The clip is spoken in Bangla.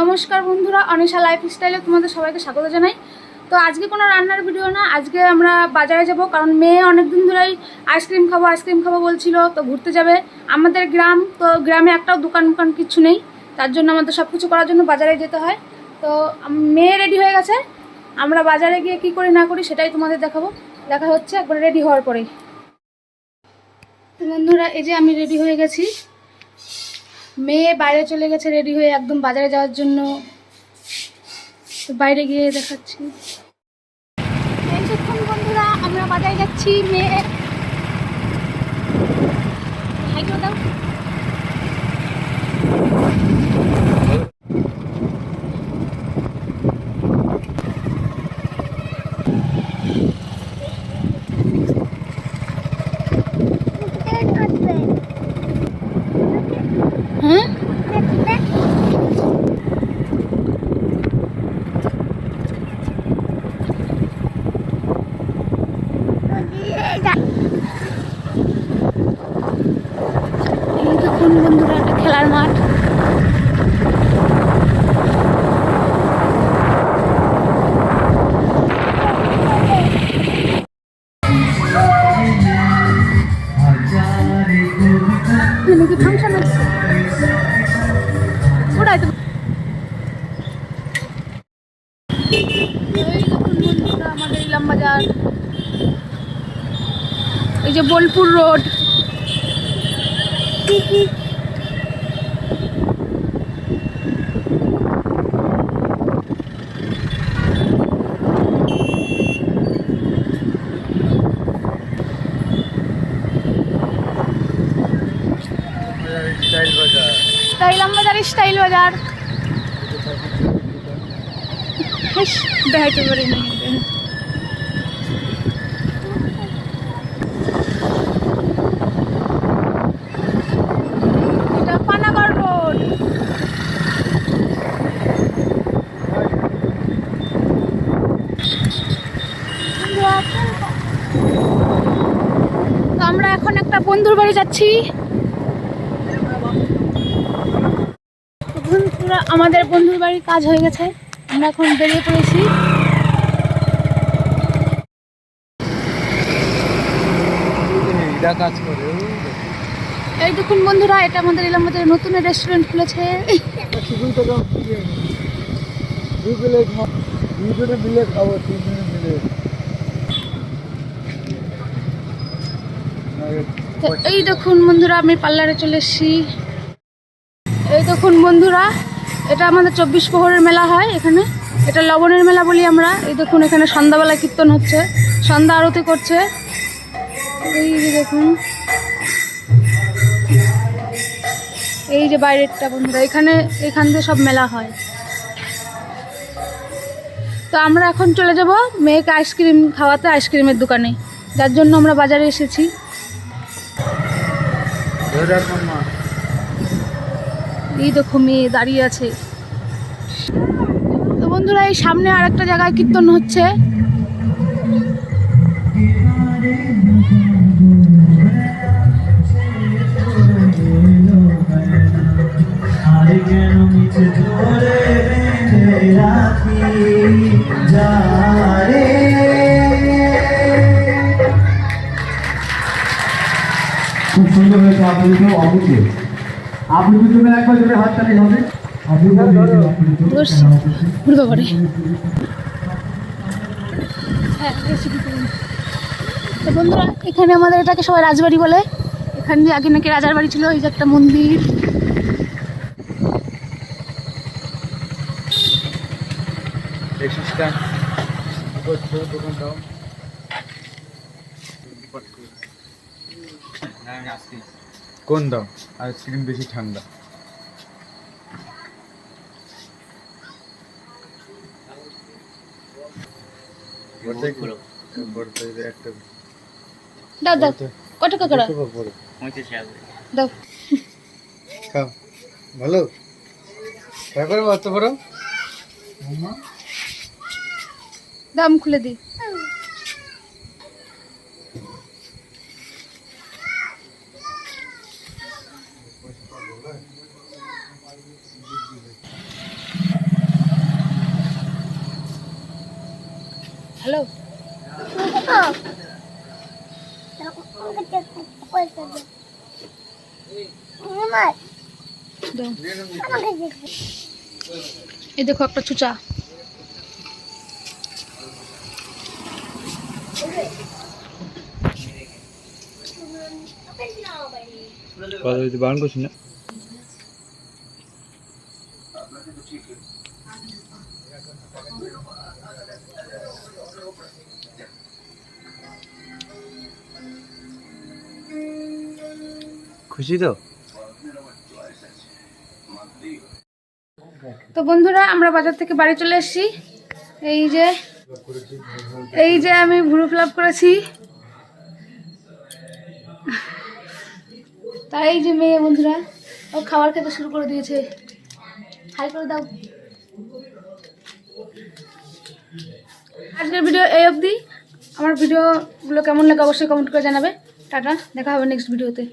নমস্কার বন্ধুরা, অনিশা লাইফস্টাইলে তোমাদের সবাইকে স্বাগত জানাই। তো আজকে কোনো রান্নার ভিডিও না, আজকে আমরা বাজারে যাব, কারণ মেয়ে অনেক দিন ধরেই আইসক্রিম খাব আইসক্রিম খাব বলছিল, তো ঘুরতে যাবে। আমাদের গ্রাম, তো গ্রামে একটাও দোকান দোকান কিচ্ছু নেই, তার জন্য আমাদের সব কিছু করার জন্য বাজারে যেতে হয়। তো মেয়ে রেডি হয়ে গেছে। আমরা বাজারে গিয়ে কি করি, না করি সেটাই তোমাদের দেখাবো। দেখা হচ্ছে, একবার রেডি হওয়ার পরেই। বন্ধুরা, এই যে আমি রেডি হয়ে গেছি। মেয়ে বাইরে চলে গেছে রেডি হয়ে একদম বাজারে যাওয়ার জন্য তো বাইরে গিয়ে দেখাচ্ছি বন্ধুরা, আমরা বাজারে যাচ্ছি, মেয়ে। হ্যাঁ দেখুন বন্ধুরা একটা খেলার মাঠ। বাজার এই যে Bolpur road. Style Bazaar style Bazaar. Style Bazaar has, দেখাইতে পারি না এটা পানাগড় রোড তো আমরা এখন একটা বন্ধুর বাড়ি যাচ্ছি। বন্ধুরা আমাদের বন্ধুর বাড়ির কাজ হয়ে গেছে। আমরা এখন বেরিয়ে পড়েছি। কাজ করে এই দেখুন বন্ধুরা এটা আমাদের এলাম আমাদের নতুন রেস্টুরেন্ট খুলেছে। দুজনে মিলে খাব তিনজনে মিলে। এই দেখুন বন্ধুরা, আমি পার্লারে চলে এসেছি। এই দেখুন বন্ধুরা, এটা আমাদের চব্বিশ প্রহরের মেলা হয় এখানে। এটা লবণের মেলা বলি আমরা। এই দেখুন, এখানে সন্ধ্যাবেলা কীর্তন হচ্ছে, সন্ধ্যা আরতি করছে। এই যে দেখুন। এই যে বাইরেরটা বন্ধুরা, এখানে, এখান দিয়ে সব মেলা হয়। তো আমরা এখন চলে যাব মেয়েকে আইসক্রিম খাওয়াতে আইসক্রিমের দোকানে। যার জন্য আমরা বাজারে এসেছি। এই দেখো মেয়ে দাঁড়িয়ে আছে। তো বন্ধুরা এই সামনে আর একটা জায়গায় কীর্তন হচ্ছে। খুব সুন্দর হয়েছে একবার হবে বন্ধুরা, এখানে আমাদের এটাকে সবাই রাজবাড়ি বলে। এখানে আগে নাকি রাজার বাড়ি ছিল, এই যে একটা মন্দির। দোকান দাও কোন দাও? আইসক্রিম বেশি ঠান্ডা। দাও দাও। কত। দাও। খাও। ভালো? অত বড়। দাম খুলে দিই। হ্যালো? এই দেখো একটা চুচা। বারণ করছি না? খুশি তো? তো বন্ধুরা, আমরা বাজার থেকে বাড়ি চলে এসেছি। এই যে এই যে আমি ভুরু ফিল করেছি। তাই এই যে মেয়ে বন্ধুরা, ও খাবার খেতে শুরু করে দিয়েছে। হাই করে দাও। আজকের ভিডিও এই অবধি। আমার ভিডিওগুলো কেমন লাগে অবশ্যই কমেন্ট করে জানাবে। টাটা, দেখা হবে নেক্সট ভিডিওতে